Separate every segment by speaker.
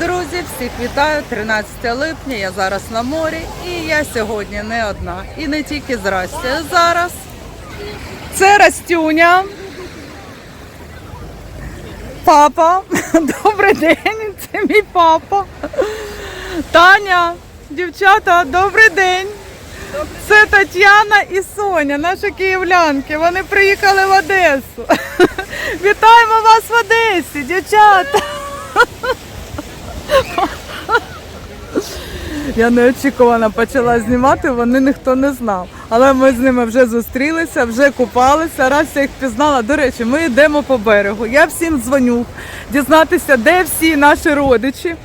Speaker 1: Друзі, всіх вітаю! 13 липня. Я зараз на морі і я сьогодні не одна. І не тільки з Расті. Зараз це Растюня. Папа. Добрий день, це мій папа. Таня, дівчата, добрий день. Це Тетяна і Соня, наші київлянки. Вони приїхали в Одесу. Вітаємо вас в Одесі, дівчата. Я неочікувано почала знімати, вони ніхто не знав. Але ми з ними вже зустрілися, вже купалися. Раз я їх пізнала. До речі, ми йдемо по берегу. Я всім дзвоню, дізнатися, де всі наші родичі.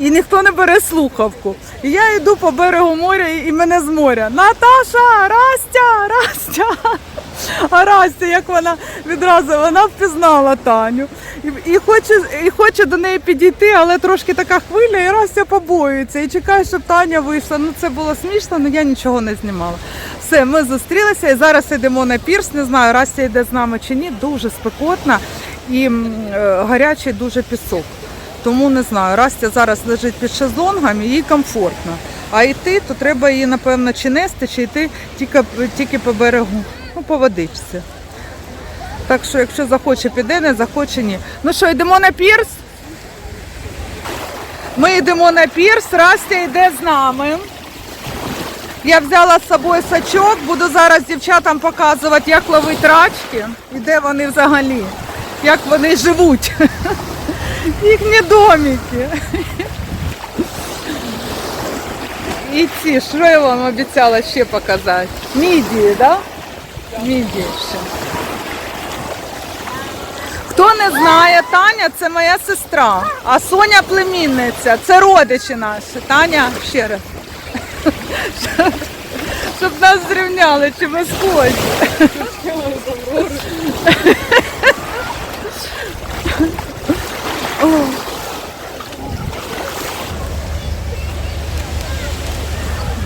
Speaker 1: І ніхто не бере слухавку. І я йду по берегу моря і мене з моря. Наташа, Растя, Растя. А Растя, як вона відразу вона впізнала Таню. І, і, хоче, і хоче до неї підійти, але трошки така хвиля, і Растя побоюється. І чекає, щоб Таня вийшла. Ну це було смішно, але я нічого не знімала. Все, ми зустрілися і зараз йдемо на пірс. Не знаю, Растя йде з нами чи ні. Дуже спекотна і е, гарячий дуже пісок. Тому не знаю, Растя зараз лежить під шезлонгами, їй комфортно. А йти, то треба її, напевно, чи нести, чи йти тільки, тільки по берегу, ну, по водичці. Так що, якщо захоче, піде, не захоче, ні. Ну що, йдемо на пірс? Ми йдемо на пірс, Растя йде з нами. Я взяла з собою сачок, буду зараз дівчатам показувати, як ловить рачки і де вони взагалі, як вони живуть. Їхні домики. І ці, що я вам обіцяла ще показати? Мідії, так? Да? Мідії ще. Хто не знає, Таня це моя сестра, а Соня племінниця. Це родичі наші. Таня ще раз. Щоб нас зрівняли, чи ми схожі.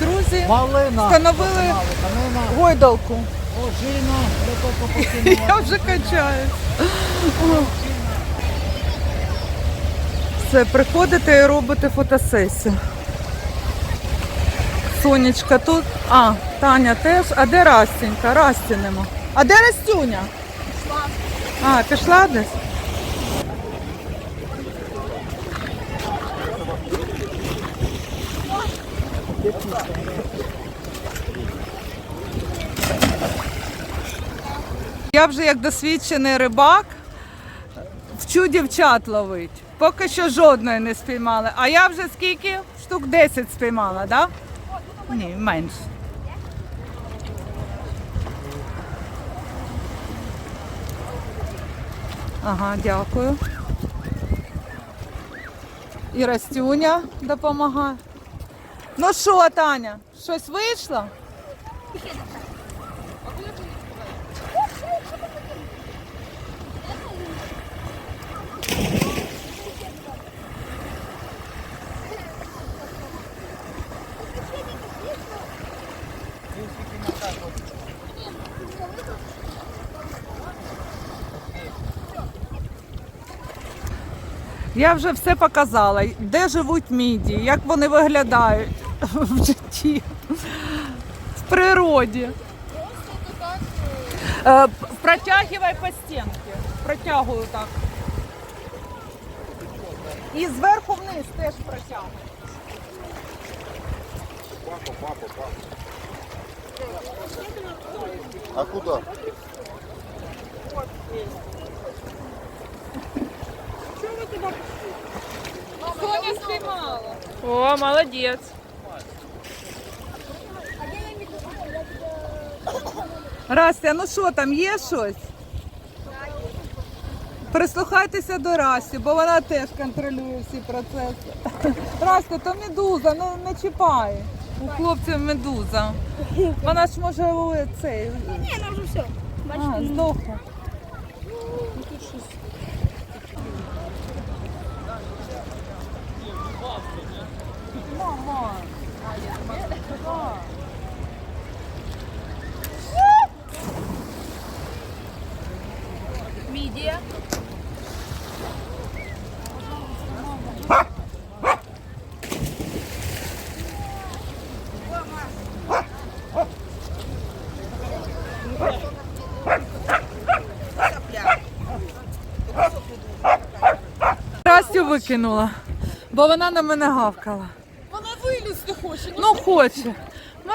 Speaker 1: Друзі, встановили гойдалку.
Speaker 2: О, жирно, я тільки покинула.
Speaker 1: Я вже качаюсь. Все, приходите і робите фотосесію. Сонечка тут. А, Таня теж. А де Растінька? Расті нема. А де Растюня? Пішла. А, пішла десь? Я вже як досвідчений рибак вчу дівчат ловить. Поки що жодної не спіймали. А я вже скільки? Штук 10 спіймала, так? Да? Ні, менше. Ага, дякую. І Растюня допомагає. Ну що, Таня, щось вийшло? Я вже все показала, де живуть мідії, як вони виглядають в житті, в природі. Е, Протягивай по стінці. Протягую так. І зверху вниз теж протягуй.
Speaker 3: А куда?
Speaker 1: Соня спіймала.
Speaker 4: О, молодец.
Speaker 1: Растя, ну що там, є щось? Прислухайтеся до Расті, бо вона теж контролює всі процеси. Растя, то медуза, ну не чіпай. У хлопців медуза. Вона ж може цей.
Speaker 5: Ні, нам вже все.
Speaker 1: А, здохла. Мама.
Speaker 4: Мидия.
Speaker 1: Викинула, бо вона на мене гавкала.
Speaker 3: Вона вилізти хоче.
Speaker 1: Ну хоче. Ну,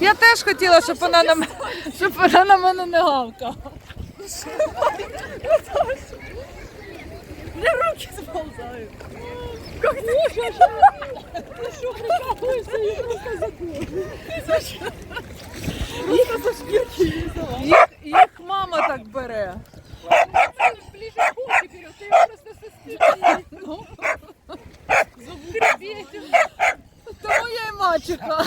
Speaker 1: Я теж хотіла, щоб вона на мене, щоб вона на мене не гавкала.
Speaker 3: Не руки сползають.
Speaker 1: Їх, їх мама так бере.
Speaker 3: Ближе к котику, ты его просто со спины.
Speaker 1: Тому я й мачеха.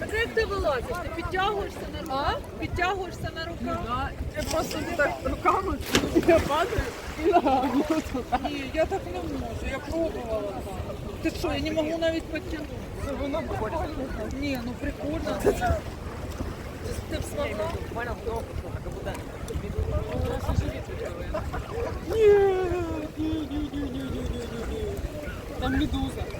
Speaker 3: А як ти вилазиш? Ти підтягуєшся на руках? Підтягуєшся на руках?
Speaker 1: Я просто так руками я падаю і ногами. Ні, я так не можу, я пробувала так. Ти що, я не можу навіть підтягнути. Це воно прикольно. Ні, ну прикольно. Ти б смогла? Там медуза.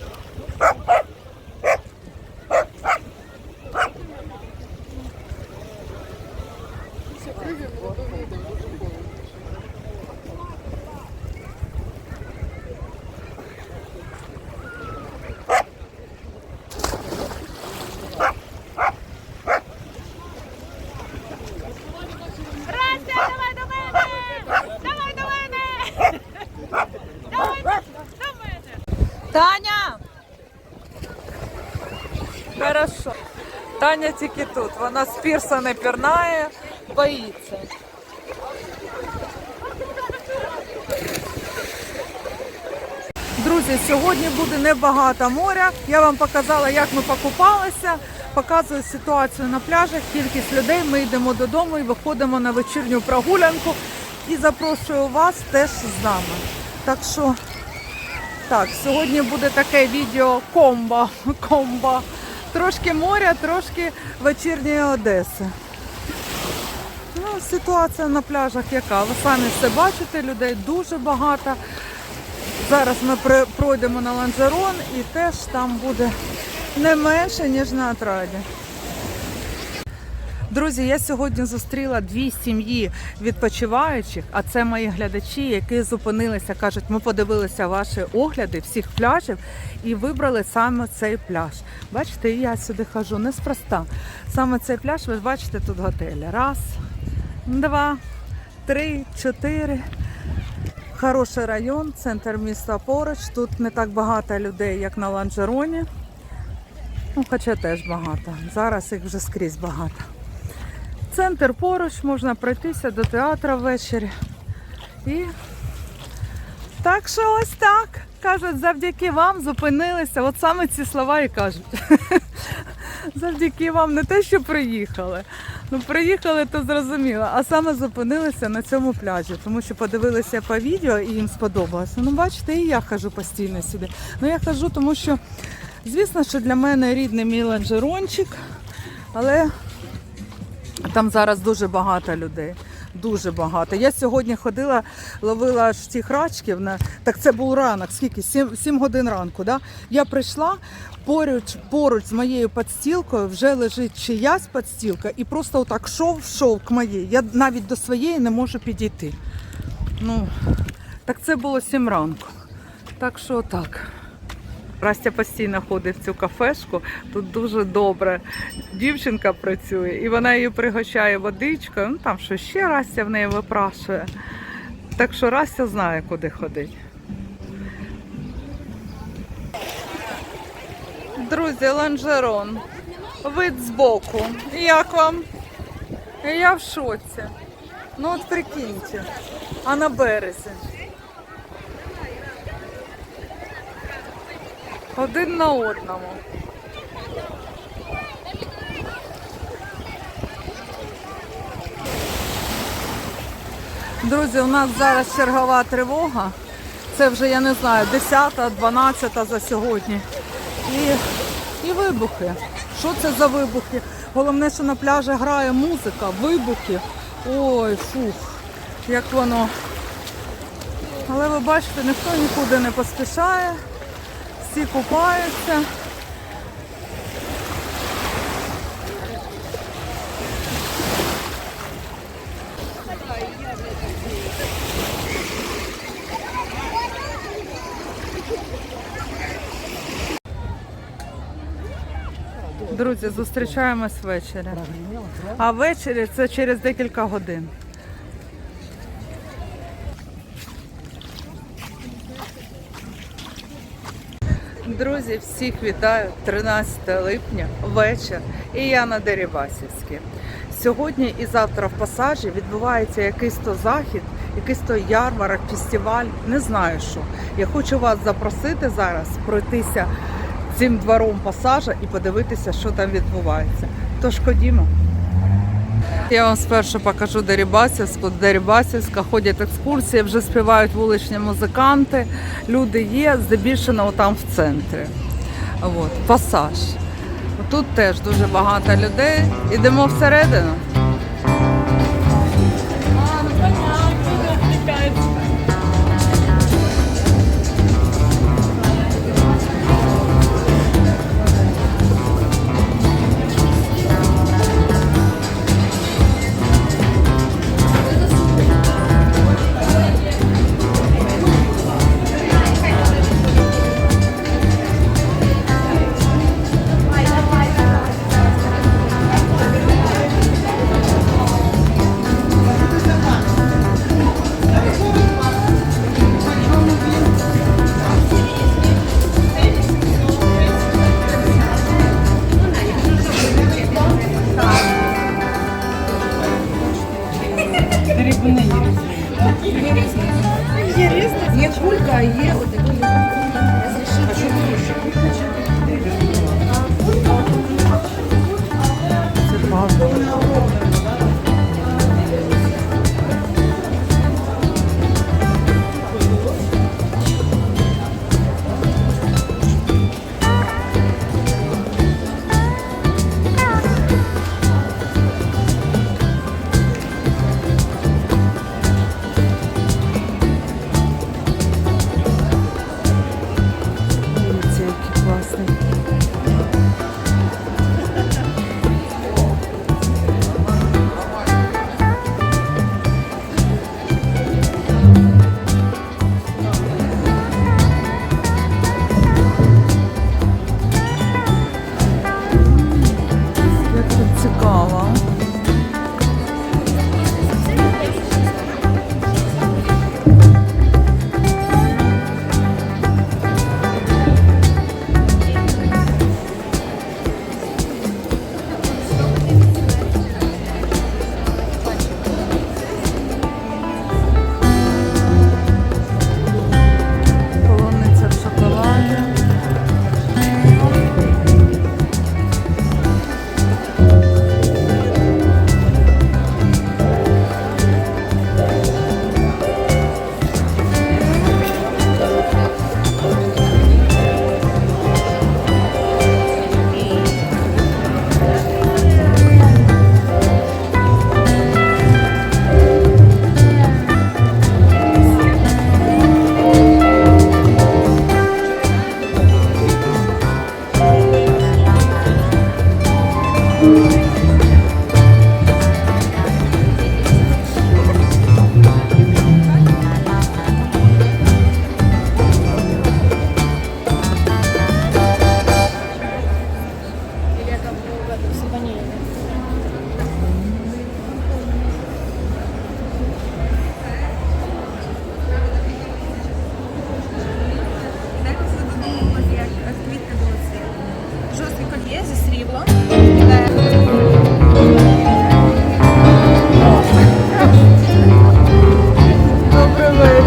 Speaker 3: Растя, давай до мене! Давай до мене! Давай до мене!
Speaker 1: Таня! Хорошо. Таня тільки тут. Вона з пірса не пірнає, боїться. Друзі, сьогодні буде небагато моря. Я вам показала, як ми покупалися. Показую ситуацію на пляжах, кількість людей. Ми йдемо додому і виходимо на вечірню прогулянку. І запрошую вас теж з нами. Так що так, сьогодні буде таке відео комбо. комбо. Трошки моря, трошки вечірньої Одеси. Ну, ситуація на пляжах яка? Ви самі все бачите, людей дуже багато. Зараз ми пройдемо на ланжерон і теж там буде не менше, ніж на атраді. Друзі, я сьогодні зустріла дві сім'ї відпочиваючих, а це мої глядачі, які зупинилися, кажуть, ми подивилися ваші огляди всіх пляжів і вибрали саме цей пляж. Бачите, і я сюди хожу неспроста. Саме цей пляж, ви бачите, тут готелі. Раз, два, три, чотири. Хороший район, центр міста поруч. Тут не так багато людей, як на ланжероні. Ну, хоча теж багато. Зараз їх вже скрізь багато. Центр поруч, можна пройтися до театру ввечері. І так що ось так. Кажуть, завдяки вам зупинилися. От саме ці слова і кажуть. Завдяки вам не те, що приїхали. Ну, приїхали, то зрозуміло, а саме зупинилися на цьому пляжі, тому що подивилися по відео і їм сподобалося. Ну, бачите, і я хожу постійно сюди. Ну, я хожу, тому що, звісно, що для мене рідний мій ланжерончик, але там зараз дуже багато людей. Дуже багато. Я сьогодні ходила, ловила аж тих рачків. Так це був ранок, скільки? 7, 7 годин ранку. Да? Я прийшла, поруч, поруч з моєю підстілкою вже лежить чиясь підстілка і просто отак шов, шов к моїй. Я навіть до своєї не можу підійти. Ну, так це було 7 ранку. Так що так. Растя постійно ходить в цю кафешку. Тут дуже добре. Дівчинка працює, і вона її пригощає водичкою. Ну там що ще Растя в неї випрашує. Так що Растя знає, куди ходить. Друзі, ланжерон. Вид збоку. Як вам? Я в шоці. Ну от прикиньте, а на березі. Один на одному. Друзі, у нас зараз чергова тривога. Це вже, я не знаю, 10, 12 за сьогодні. І, і вибухи. Що це за вибухи? Головне, що на пляжі грає музика, вибухи. Ой, фух, як воно. Але ви бачите, ніхто нікуди не поспішає, всі купаються. Друзі, зустрічаємось ввечері. А ввечері це через декілька годин. Друзі, всіх вітаю 13 липня, вечір, і я на Дерибасівській. Сьогодні і завтра в пасажі відбувається якийсь то захід, якийсь то ярмарок, фестиваль, не знаю що. Я хочу вас запросити зараз пройтися цим двором пасажа і подивитися, що там відбувається. Тож ходімо. Я вам спершу покажу Дерібасівську. Дерібасівська ходять екскурсії, вже співають вуличні музиканти. Люди є, здебільшого там в центрі. От, пасаж. Тут теж дуже багато людей. Ідемо всередину.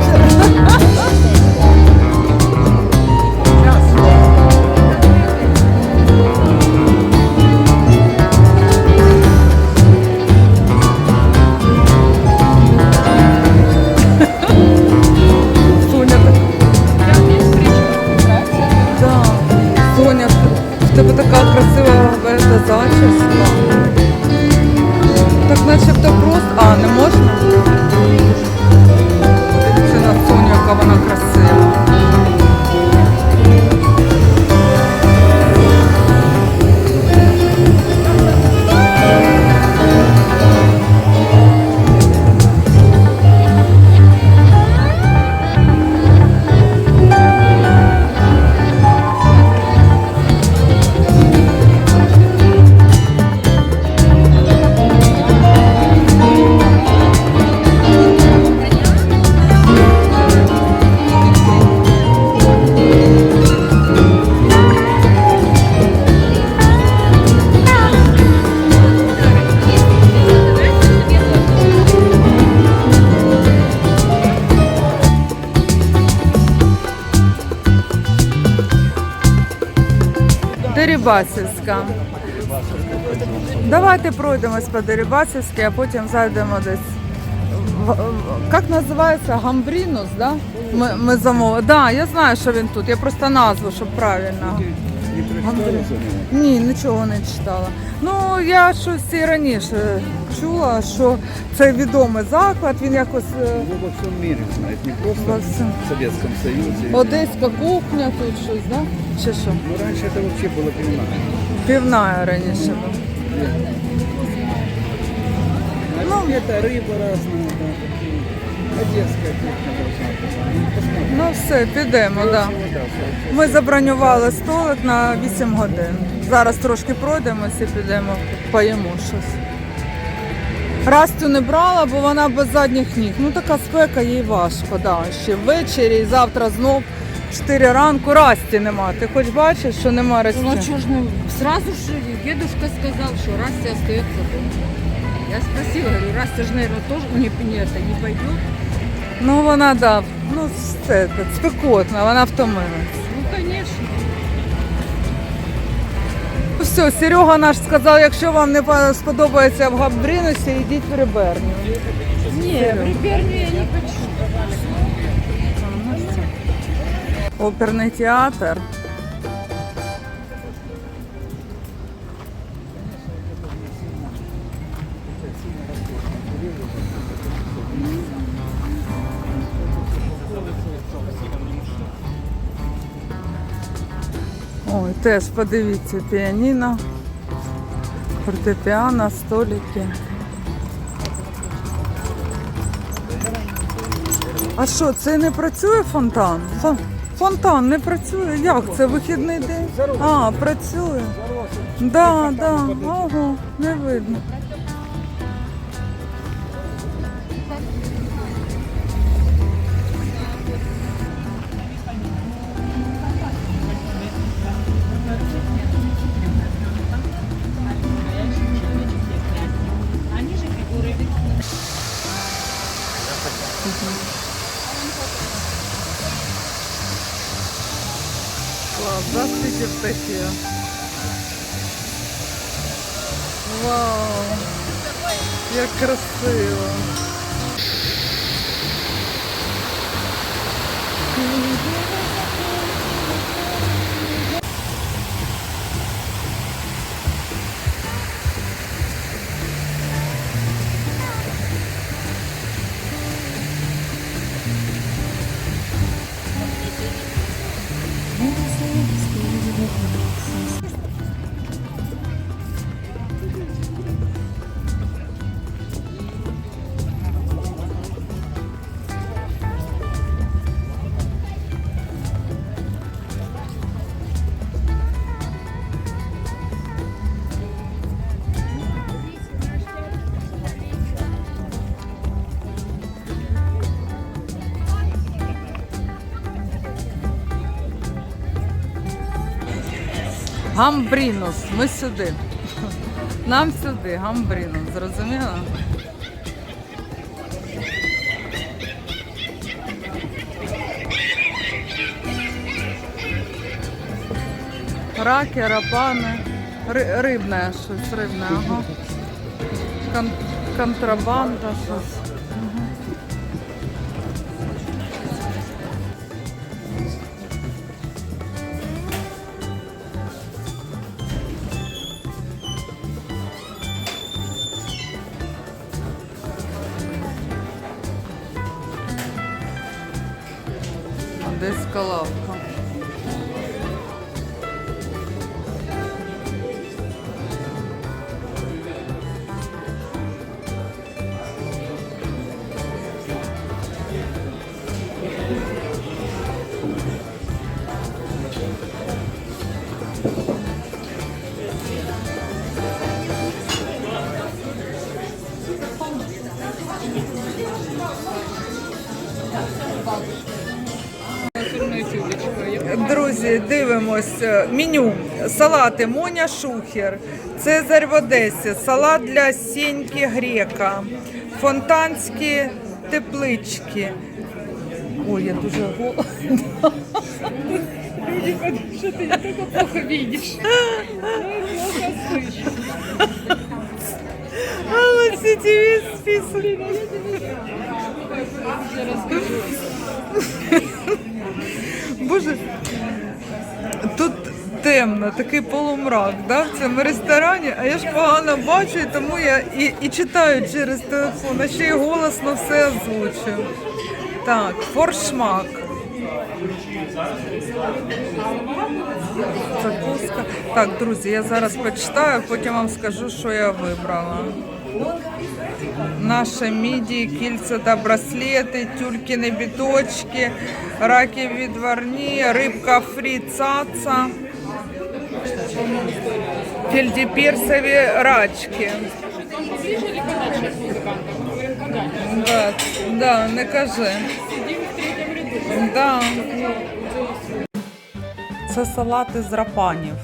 Speaker 1: 哈 哈 Дерибасівська. Давайте пройдемось по Дерибасівській, а потім зайдемо десь. Як називається? Гамбрінус, да? Ми, ми замовили. Да, я знаю, що він тут. Я просто назву, щоб правильно. Гамбрінус. Ні, нічого не читала. Ну, я щось і раніше чула, що це відомий заклад, він якось е,
Speaker 5: Его во всем мире знают, не просто
Speaker 1: во всем.
Speaker 5: в Советском Союзе.
Speaker 1: Одеська кухня тут щось, да? Чи що?
Speaker 5: Ну, раньше это вообще было пивна.
Speaker 1: Півна раніше була.
Speaker 5: Ну, это рыба разная, да, Ну.
Speaker 1: Ну все, підемо, так. Да. Ми забронювали столик на 8 годин. Зараз трошки пройдемося і підемо, поїмо щось. Растю не брала, бо вона без задніх ніг. Ну така спека їй важко, да. Ще ввечері і завтра знов 4 ранку Расті нема. Ти хоч бачиш, що нема Расті?
Speaker 4: Ну, чё ж, ну, сразу же дедушка сказал, что Растя остается дома. Я спросила, говорю, Растя же, наверное, тоже не, не, это, не пойдет.
Speaker 1: Ну вона да, ну це, спекотно, вона втомилась.
Speaker 4: Ну, звісно.
Speaker 1: Ну, Все, Серега наш сказав, якщо вам не сподобається в Габрінусі, йдіть в Риберню.
Speaker 4: Ні, в Риберню я не хочу.
Speaker 1: Оперний театр. Теж подивіться, піаніно, фортепіано, столики. А що, це не працює фонтан? Фонтан не працює. Як це вихідний день? А, працює. Да, да. Ого, не видно. Як красиво. Гамбрінус, ми сюди. Нам сюди, гамбрінус, зрозуміло? Раки, рапани, ри- рибне щось, рибне, ага. Кон- контрабанда щось. Одеська лавка. Дивимось е, меню. Салати Моня Шухер, Цезарь в Одесі, салат для Сіньки Грека, фонтанські теплички. Ой, я дуже голодна.
Speaker 3: Что ты не только плохо видишь, но и плохо слышишь.
Speaker 1: Але всі ті весь список. Боже, тут темно, такий полумрак, да, в цьому ресторані, а я ж погано бачу, і тому я і, і читаю через телефон, а ще й голосно все озвучую. Так, форшмак. Закуска. Так, друзі, я зараз почитаю, потім вам скажу, що я вибрала. Наші мідії, кільця та браслети, тюлькіни біточки, раки відварні, рибка фрі цаца, фельдепірсові рачки. Да, да, не кажи. Да. Це салати з рапанів.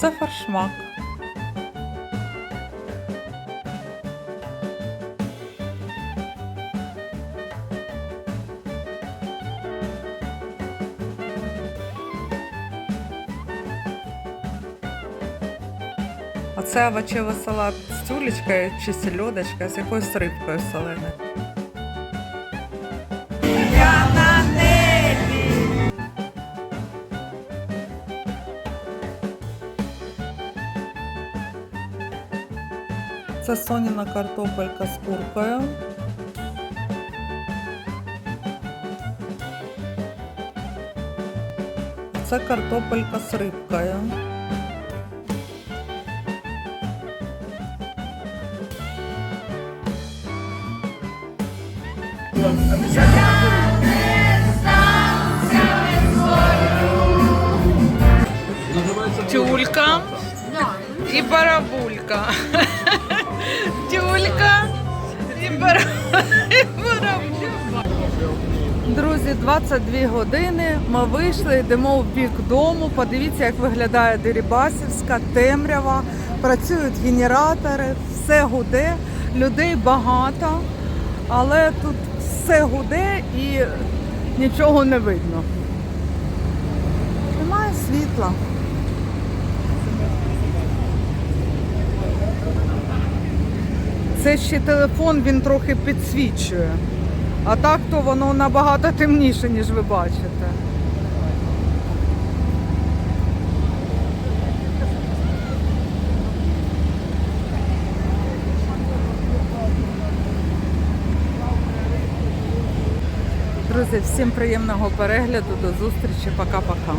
Speaker 1: Це фаршмак. Це овочевий салат з тюлечкою чи сельодочка з якоюсь рибкою соленою. Це соняна картопелька з куркою. Це картопелька з рибкою. І барабулька. Тюлька і барабулька. Друзі, 22 години. Ми вийшли, йдемо в бік дому. Подивіться, як виглядає Дерибасівська, темрява. Працюють генератори, все гуде, людей багато, але тут все гуде і нічого не видно. Немає світла. Це ще телефон, він трохи підсвічує. А так то воно набагато темніше, ніж ви бачите. Друзі, всім приємного перегляду, до зустрічі, пока-пока.